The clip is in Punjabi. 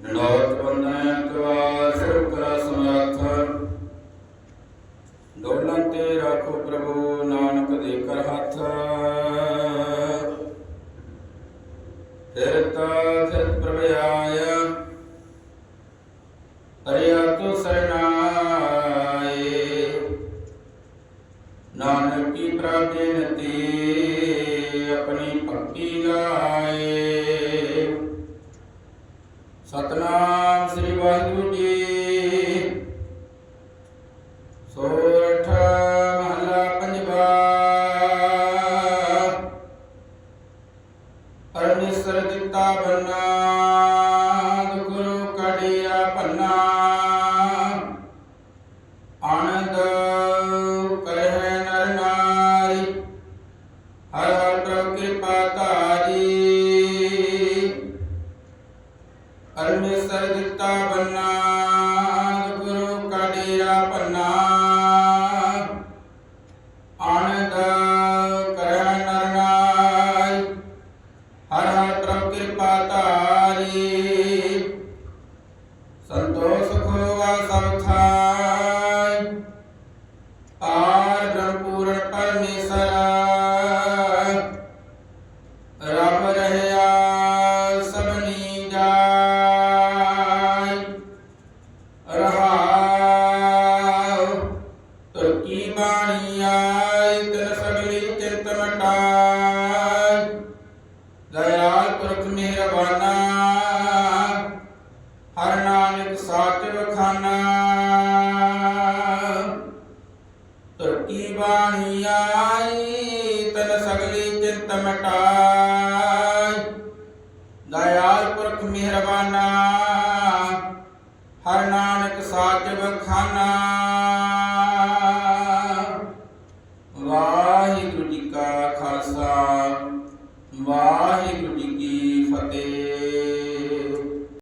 ਨੌਤ ਬੰਦਨ ਕਵਾ ਸਿਰ ਕਰਾ ਸਮਰਥ ਡੋਲਨ ਤੇ ਰੱਖੋ ਪ੍ਰਭੂ ਨਾਨਕ ਦੇ ਕਰ ਹੱਥ ਫਿਰਤ ਫਿਰਤ ਪ੍ਰਭ ਆਇਆ ਅਰਿਆ ਤੋ ਸਰਨਾਏ ਨਾਨਕ ਕੀ ਪ੍ਰਾਪਤੀ ਆਪਣੀ ਭਗਤੀ ਗਾਏ ਸਤਨਾਮ ਸ੍ਰੀ ਵਾਹਿਗੁਰੂ ਜੀ। ਸੋਰਠ ਮਹਲਾ ਪੰਜਵਾ। ਪਰਮੇਸ਼ਰ ਦਿੱਤਾ ਬੰਨਾ ਗੁਰੂ ਕੜਿਆ ਪੰਨਾ ਆਨੰਦ ਕਰਹਿ ਨਰ ਨਾਰੀ, ਹਰ ਹਰ ਕਿਰਪਾ ਪਰਮੇਸ਼ਰ ਦਿੱਤਾ ਬੰਨਾ, ਗੁਰੂ ਕਾ ਡੇਰਾ ਪੰਨਾ ਆਨੰਦ ਕਰੈ ਨਰ ਹਰ ਹਰ ਪ੍ਰਭ ਕਿਰਪਾ ਧਾਰੀ। ਸੰਤੋਖ ਦਇਆਲ ਪੁਰਖ ਮਿਹਰਬਾਨਾ ਹਰ ਨਾਨਕ ਸਾਚ ਵਖਾਨਾ। ਤੁਰਕੀ ਬਾਣੀ ਆਈ, ਤਨ ਸਗਲੀ ਚਿੰਤ ਮਟਾਈ। ਦਇਆਲ ਪੁਰਖ ਮਿਹਰਬਾਨਾ ਹਰ ਨਾਨਕ ਸਾਚ ਬਖਾਨਾ ਵਾਹਿਗੁਰੂ ਜੀ ਕੀ ਫਤਿਹ।